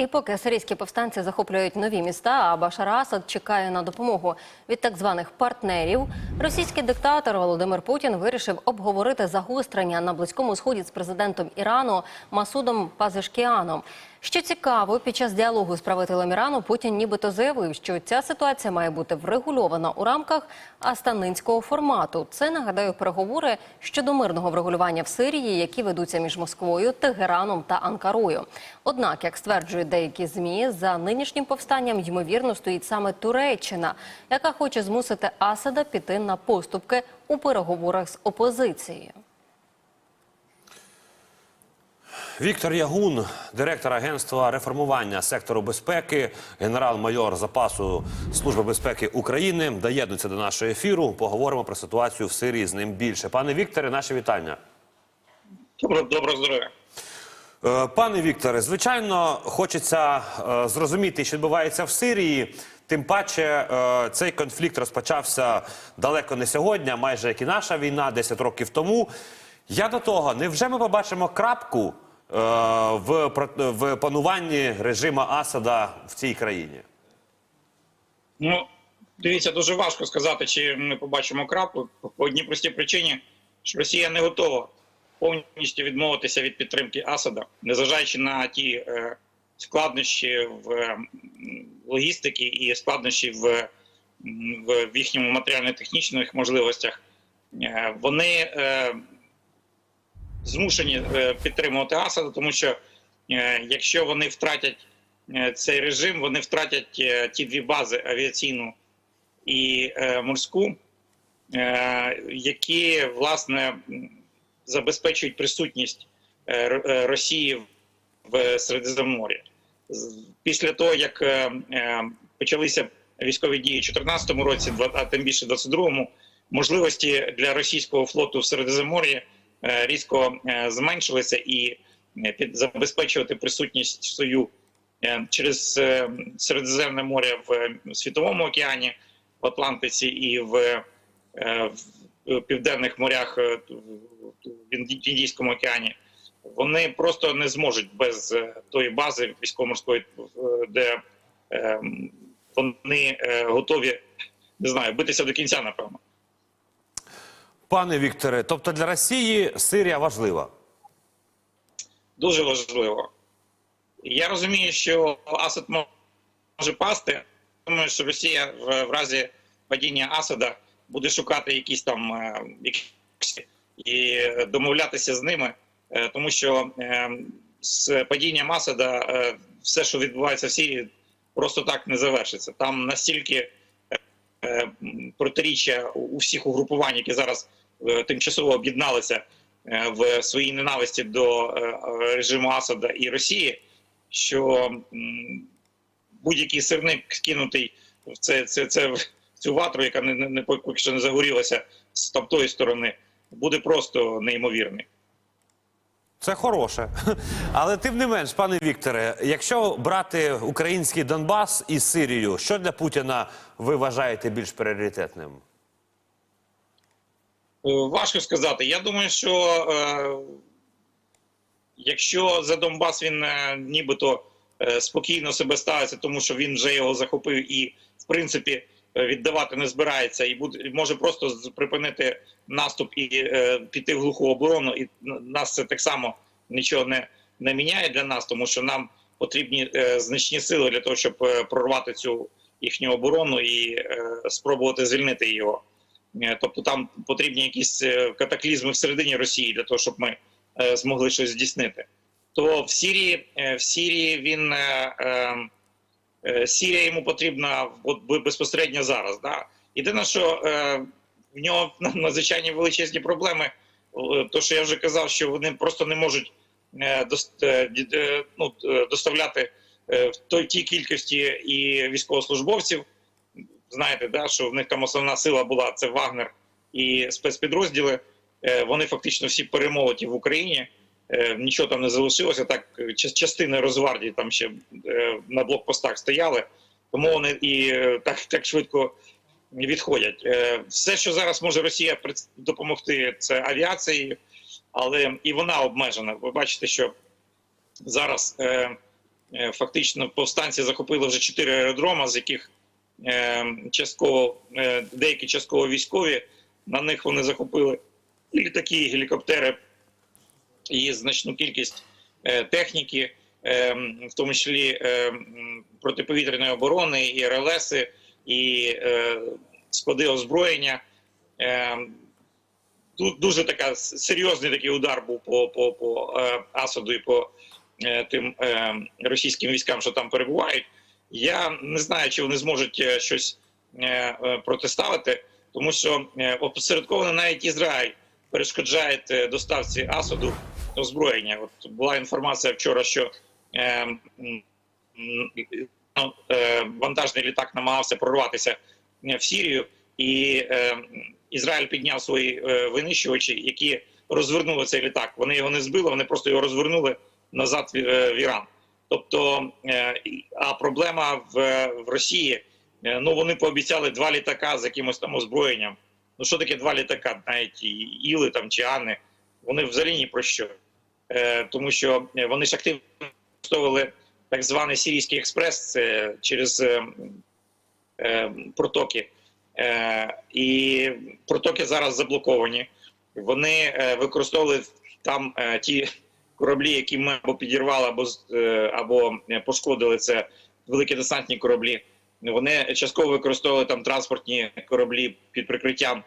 І поки сирійські повстанці захоплюють нові міста, а Башар Асад чекає на допомогу від так званих партнерів, російський диктатор Володимир Путін вирішив обговорити загострення на близькому сході з президентом Ірану Масудом Пазишкіаном. Що цікаво, під час діалогу з правителем Ірану Путін нібито заявив, що ця ситуація має бути врегульована у рамках астанинського формату. Це нагадаю переговори щодо мирного врегулювання в Сирії, які ведуться між Москвою, Тегераном та Анкарою. Однак, як стверджують деякі змі, за нинішнім повстанням ймовірно стоїть саме Туреччина, яка хоче змусити Асада піти на поступки у переговорах з опозицією. Віктор Ягун, директор агентства реформування сектору безпеки, генерал-майор запасу Служби безпеки України, доєднується до нашого ефіру. Поговоримо про ситуацію в Сирії з ним більше. Пане Вікторе, наше вітання. Добро, здоров'я. Е, Пане Вікторе, звичайно, хочеться е, зрозуміти, що відбувається в Сирії. Тим паче е, цей конфлікт розпочався далеко не сьогодні, майже як і наша війна, 10 років тому. Я до того, невже ми побачимо крапку в, про- в пануванні режиму Асада в цій країні? Ну, дивіться, дуже важко сказати, чи ми побачимо крапку по одній простій причині, що Росія не готова повністю відмовитися від підтримки Асада, незважаючи на ті е, складнощі в м, логістиці і складнощі в, в, в їхньому матеріально-технічних можливостях. Е, вони е, змушені е, підтримувати Асада, тому що е, якщо вони втратять е, цей режим, вони втратять ті дві бази авіаційну і морську, які власне забезпечують присутність Росії в Середземномор'ї. Після того, як почалися військові дії у 2014 році, а тим більше в 2022, можливості для російського флоту в Середземномор'ї різко е, зменшилися і е, забезпечувати присутність свою е, через е, Середземне море в е, Світовому океані, в Атлантиці і в, е, в південних морях е, в Індійському океані. Вони просто не зможуть без е, тої бази військово-морської, е, де е, вони е, готові не знаю, битися до кінця, напевно. Пане Вікторе, тобто для Росії Сирія важлива. дуже важливо. Я розумію, що Асад може пасти. Думаю, що Росія в, в разі падіння Асада буде шукати якісь там е, якісь і домовлятися з ними, е, тому що е, з падінням Асада все, що відбувається в Сирії, просто так не завершиться. Там настільки протиріччя у всіх угрупувань, які зараз е, тимчасово об'єдналися е, в своїй ненависті до е, е, режиму Асада і Росії, що будь-який сирник скинутий в це, це, це в цю ватру, яка не, не, поки що не загорілася з тамтої сторони, буде просто неймовірний. Це хороше. Але тим не менш, пане Вікторе, якщо брати український Донбас і Сирію, що для Путіна ви вважаєте більш пріоритетним? Е, Важко сказати. Я думаю, що е, якщо за Донбас він е, нібито е, спокійно себе ставиться, тому що він вже його захопив і, в принципі, віддавати не збирається, і буде може просто припинити наступ і е, піти в глуху оборону, і нас це так само нічого не, не міняє для нас, тому що нам потрібні е, значні сили для того, щоб е, прорвати цю їхню оборону і е, спробувати звільнити його. Е, Тобто там потрібні якісь е, катаклізми всередині Росії для того, щоб ми е, змогли щось здійснити. То в Сірії, е, в Сірії він е, е, е, Сірія йому потрібна от безпосередньо зараз. Да? Єдине, що е, в нього надзвичайні величезні проблеми. Е, То, що я вже казав, що вони просто не можуть е, дос- е, е, ну, е, доставляти е, в той тій кількості і військовослужбовців знаєте, да, що в них там основна сила була це Вагнер і спецпідрозділи. Е, Вони фактично всі перемолоті в Україні. Е, Нічого там не залишилося. Так е, частини Розвардії там ще е, на блокпостах стояли, тому вони і так, так швидко відходять. Все, що зараз може Росія допомогти, це авіацією, але і вона обмежена. Ви бачите, що зараз фактично повстанці захопили вже чотири аеродрома, з яких частково деякі частково військові. На них вони захопили і літаки, і гелікоптери, і значну кількість е, техніки, е, в тому числі е, протиповітряної оборони, і РЛСи, і склади озброєння. Тут дуже така серйозний такий удар був по, по, по Асаду і по тим російським військам, що там перебувають. Я не знаю, чи вони зможуть щось протиставити, тому що опосередковано навіть Ізраїль перешкоджає доставці Асаду озброєння. От була інформація вчора, що е, е, вантажний літак намагався прорватися е, в Сірію, і е, Ізраїль підняв свої е, винищувачі, які розвернули цей літак. Вони його не збили, вони просто його розвернули назад в, е, в Іран. Тобто, е, а проблема в, в Росії. е, Ну вони пообіцяли два літака з якимось там озброєнням. Ну що таке два літака? Навіть Іли там чи Ани, вони взагалі ні про що. Е, тому що е, вони ж активно використовували так званий Сирійський експрес це через е, протоки. І протоки зараз заблоковані. Вони використовували там ті кораблі, які ми або підірвали, або, або пошкодили. Це великі десантні кораблі. Вони частково використовували там транспортні кораблі під прикриттям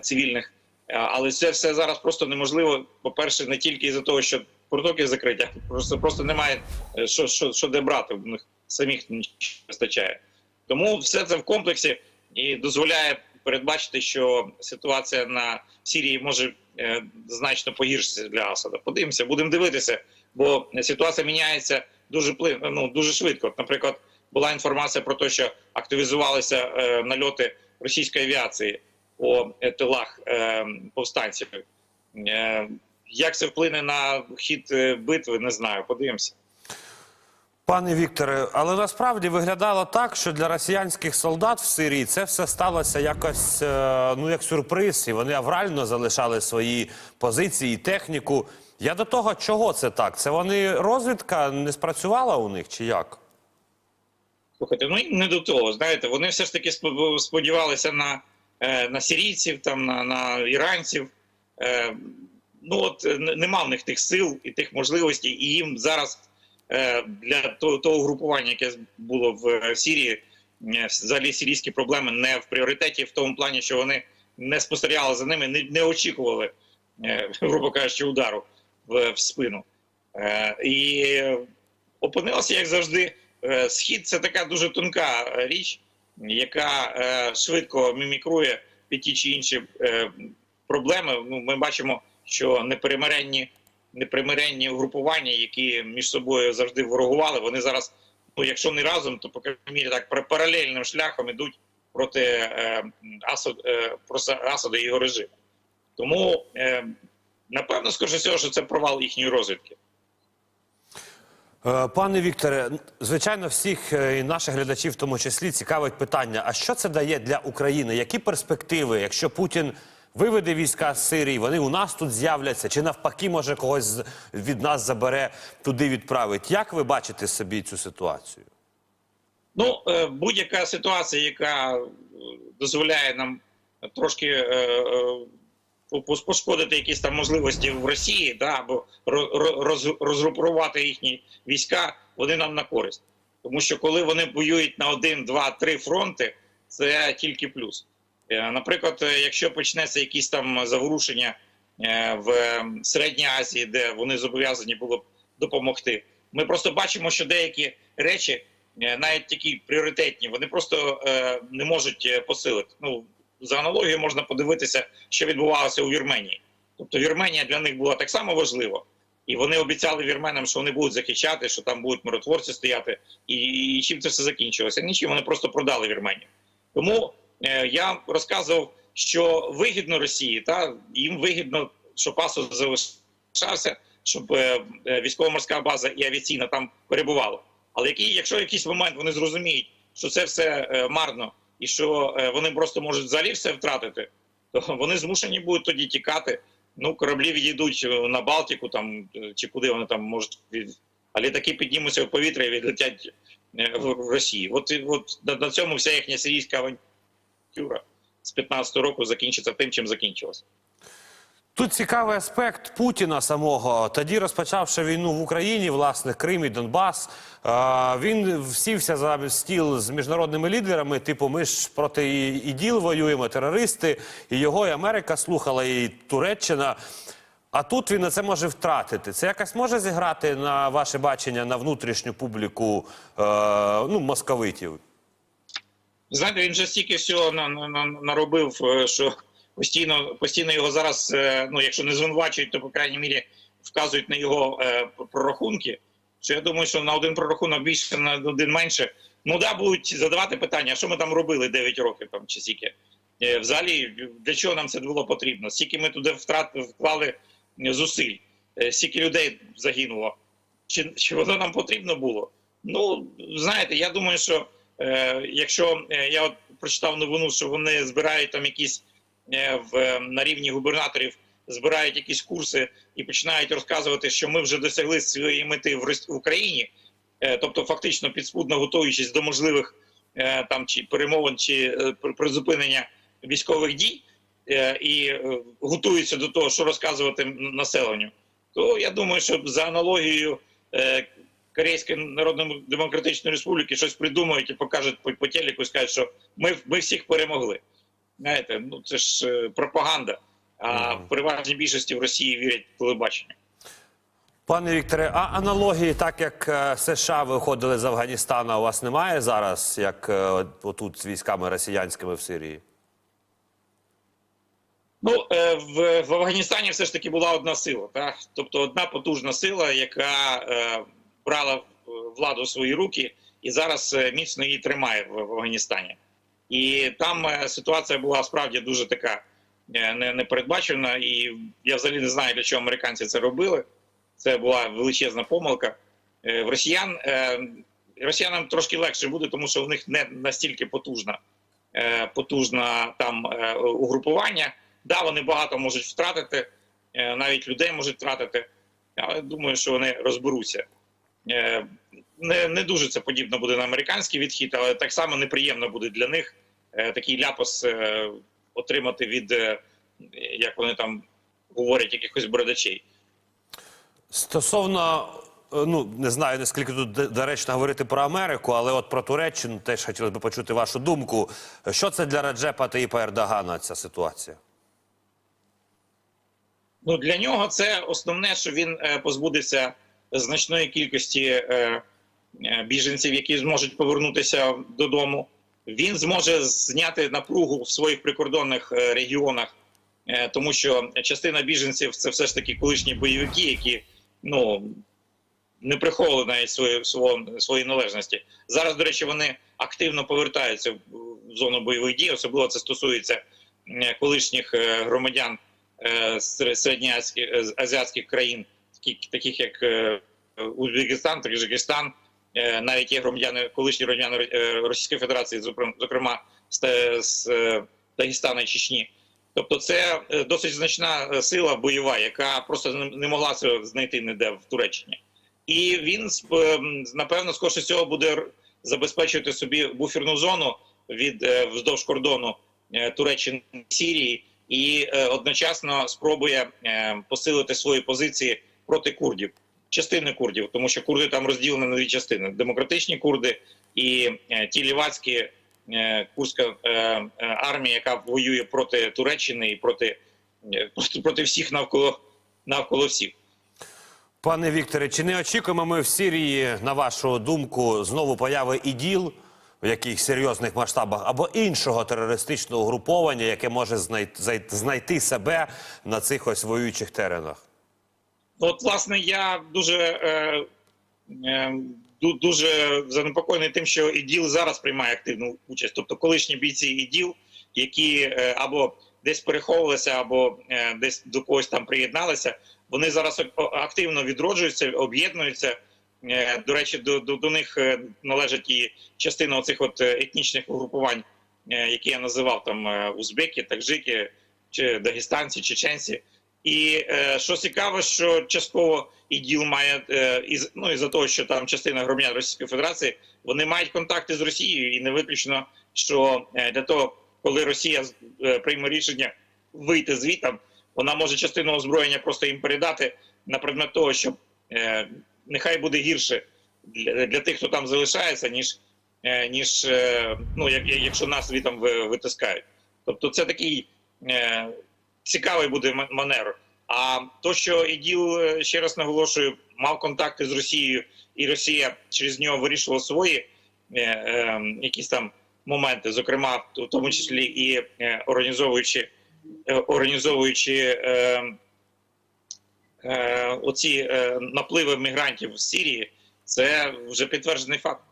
цивільних. Е, Але це все зараз просто неможливо. По-перше, не тільки із-за того, що протоки закриті, а просто, просто немає е, що, що, що де брати. У них самих не вистачає. Тому все це в комплексі і дозволяє передбачити, що ситуація на Сірії може е, значно погіршитися для Асада. Подивимося, будемо дивитися, бо ситуація міняється дуже плин, ну, дуже швидко. Наприклад, була інформація про те, що активізувалися е, нальоти російської авіації по е, тилах е, повстанців. Е, як це вплине на хід битви, не знаю. Подивимося. Пане Вікторе, але насправді виглядало так, що для росіянських солдат в Сирії це все сталося якось ну як сюрприз, і вони аврально залишали свої позиції, техніку. Я до того, чого це так? Це вони розвідка не спрацювала у них чи як? Слухайте, ну не до того. Знаєте, вони все ж таки сподівалися на, на сирійців, там, на, на іранців. Е, ну от е, нема в них тих сил і тих можливостей, і їм зараз е, для того, того групування, яке було в е, Сірії, е, взагалі сирійські проблеми не в пріоритеті, в тому плані, що вони не спостерігали за ними, не, не очікували, е, грубо кажучи, удару в, в спину. Е, і опинилося, як завжди, Е, Схід це така дуже тонка е, річ, яка е, швидко мімікрує під ті чи інші е, проблеми. Ну, ми бачимо, що непримиренні, непримиренні угрупування, які між собою завжди ворогували, вони зараз, ну якщо не разом, то по мірі так пар- паралельним шляхом ідуть проти е, Асад, е, проти Асада і його режиму. Тому е, напевно, всього, що це провал їхньої розвідки. Е, Пане Вікторе, звичайно, всіх е, і наших глядачів, в тому числі, цікавить питання: а що це дає для України? Які перспективи, якщо Путін виведе війська з Сирії, вони у нас тут з'являться, чи навпаки, може когось від нас забере туди відправить? Як ви бачите собі цю ситуацію? Ну, е, будь-яка ситуація, яка дозволяє нам трошки пошкодити якісь там можливості в Росії, да, або ро- ро- роз- розгрупувати їхні війська, вони нам на користь. Тому що коли вони воюють на один, два, три фронти, це тільки плюс. Е, Наприклад, е, якщо почнеться якісь там заворушення е, в Середній Азії, де вони зобов'язані було б допомогти, ми просто бачимо, що деякі речі, навіть такі пріоритетні, вони просто не можуть посилити. Ну, за аналогією можна подивитися, що відбувалося у Вірменії. Тобто Вірменія для них була так само важлива, і вони обіцяли вірменам, що вони будуть захищати, що там будуть миротворці стояти, і, і чим це все закінчилося? Нічим вони просто продали Вірменію. Тому е, я розказував, що вигідно Росії, та їм вигідно, щоб Асад залишався, щоб е, е, військово-морська база і авіаційна там перебувала. Але які, якщо якийсь момент вони зрозуміють, що це все е, марно і що е, вони просто можуть взагалі все втратити, то вони змушені будуть тоді тікати. Ну, кораблі відійдуть е, на Балтику там е, чи куди вони там можуть а літаки піднімуться в повітря і відлетять в, Росії. От, от на, на цьому вся їхня сирійська авантюра з 15-го року закінчиться тим, чим закінчилася. Тут цікавий аспект Путіна самого. Тоді розпочавши війну в Україні, власне, Крим і Донбас, е, він всівся за стіл з міжнародними лідерами. Типу, ми ж проти іділ воюємо, терористи, і його і Америка слухала, і Туреччина. А тут він на це може втратити. Це якось може зіграти на ваше бачення на внутрішню публіку е, ну, московитів? Знаєте, він вже стільки всього на, на, на, наробив, е, що постійно, постійно його зараз, е, ну якщо не звинувачують, то по крайній мірі вказують на його е, прорахунки. Що я думаю, що на один прорахунок більше, на один менше. Ну да, будуть задавати питання, що ми там робили 9 років там чи скільки. Е, Взагалі, для чого нам це було потрібно? Скільки ми туди втрат вклали зусиль, скільки людей загинуло. Чи, чи воно нам потрібно було? Ну, знаєте, я думаю, що е, якщо я от прочитав новину, що вони збирають там якісь в, е, на рівні губернаторів, збирають якісь курси і починають розказувати, що ми вже досягли своєї мети в Україні, е, тобто фактично підспудно готуючись до можливих е, там чи перемовин, чи е, призупинення військових дій, е, і е, готуються до того, що розказувати населенню, то я думаю, що за аналогією е, Корейської Народно-Демократичної Республіки щось придумають і покажуть по, по телеку і скажуть, що ми, ми всіх перемогли. Знаєте, ну це ж е, пропаганда. А в переважній більшості в Росії вірять в телебачення. Пане Вікторе, а аналогії, так як е, США виходили з Афганістану, у вас немає зараз, як е, отут з військами росіянськими в Сирії? Ну в, в Афганістані все ж таки була одна сила, так? тобто одна потужна сила, яка е, брала владу в свої руки і зараз міцно її тримає в, в Афганістані. І там е, ситуація була справді дуже така е, непередбачена, і я взагалі не знаю, для чого американці це робили. Це була величезна помилка. Е, в росіян росіянам трошки легше буде, тому що в них не настільки потужна, потужна там угрупування. Да, вони багато можуть втратити, навіть людей можуть втратити, але думаю, що вони розберуться. Не, не дуже це подібно буде на американський відхід, але так само неприємно буде для них е, такий ляпас е, отримати від, е, як вони там говорять, якихось бредачей. Стосовно, ну не знаю наскільки тут доречно говорити про Америку, але от про Туреччину теж хотілося б почути вашу думку. Що це для Раджепа Таїпа Ердогана ця ситуація? Ну для нього це основне, що він е, позбудеться значної кількості е, біженців, які зможуть повернутися додому. Він зможе зняти напругу в своїх прикордонних е, регіонах, е, тому що частина біженців це все ж таки колишні бойовики, які ну не приховували навіть свої, свої належності. Зараз, до речі, вони активно повертаються в, зону бойових дій. Особливо це стосується е, колишніх е, громадян е, сер- середньоазійських е, країн, таких, як е, Узбекистан, Таджикистан, е, навіть є громадяни, колишні громадяни е, Російської Федерації, зокрем- зокрема з, е, Дагестана і Чечні. Тобто, це е, досить значна е, сила бойова, яка просто не- могла цього знайти ніде в Туреччині. І він напевно скорше всього буде забезпечувати собі буферну зону від е, вздовж кордону е, Туреччини Сірії, і е, одночасно спробує е, посилити свої позиції проти курдів, частини курдів, тому що курди там розділені на дві частини: демократичні курди і е, ті лівацькі е, курська е, армія, яка воює проти Туреччини і проти, проти, всіх навколо навколо всіх. Пане Вікторе, чи не очікуємо ми в Сирії, на вашу думку, знову появи іділ в якихось серйозних масштабах або іншого терористичного угруповання, яке може знайти, знайти себе на цих ось воюючих теренах? Ну, От, власне, я дуже, е, е, дуже занепокоєний тим, що іділ зараз приймає активну участь. Тобто, колишні бійці іділ, які е, або десь переховувалися, або е, десь до когось там приєдналися, вони зараз активно відроджуються, об'єднуються. Е, До речі, до, до, до них е, належить і частина оцих от е, етнічних угрупувань, е, які я називав там е, узбеки, таджики, чи дагестанці, чеченці. І е, що цікаво, що частково іділ має е, із ну із за того, що там частина громадян Російської Федерації вони мають контакти з Росією, і не виключно, що е, для того, коли Росія е, прийме рішення вийти звітом, вона може частину озброєння просто їм передати на предмет того, щоб е, нехай буде гірше для, для тих, хто там залишається, ніж е, ніж е, ну, як, якщо нас звітом ви- витискають. Тобто, це такий е, цікавий буде ма- маневр. А то, що іділ, е, ще раз наголошую, мав контакти з Росією, і Росія через нього вирішувала свої е, е, якісь там моменти, зокрема, в тому числі і е, організовуючи, е, організовуючи е, е, оці е, напливи мігрантів з Сирії, це вже підтверджений факт.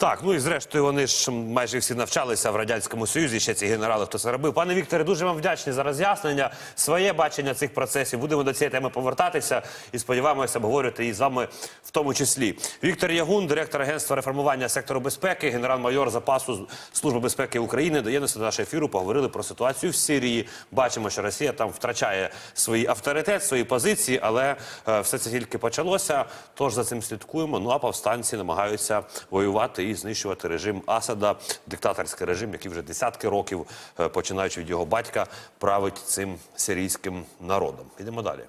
Так, ну і зрештою вони ж майже всі навчалися в радянському союзі. Ще ці генерали, хто це робив. Пане Вікторе, дуже вам вдячні за роз'яснення. Своє бачення цих процесів. Будемо до цієї теми повертатися і сподіваємося обговорювати її з вами в тому числі. Віктор Ягун, директор агентства реформування сектору безпеки, генерал-майор запасу Служби безпеки України, доєднався до нашого ефіру. Поговорили про ситуацію в Сирії. Бачимо, що Росія там втрачає свій авторитет, свої позиції, але е, все це тільки почалося. Тож за цим слідкуємо. Ну а повстанці намагаються воювати і знищувати режим Асада, диктаторський режим, який вже десятки років, е, починаючи від його батька, править цим сирійським народом. Ідемо далі.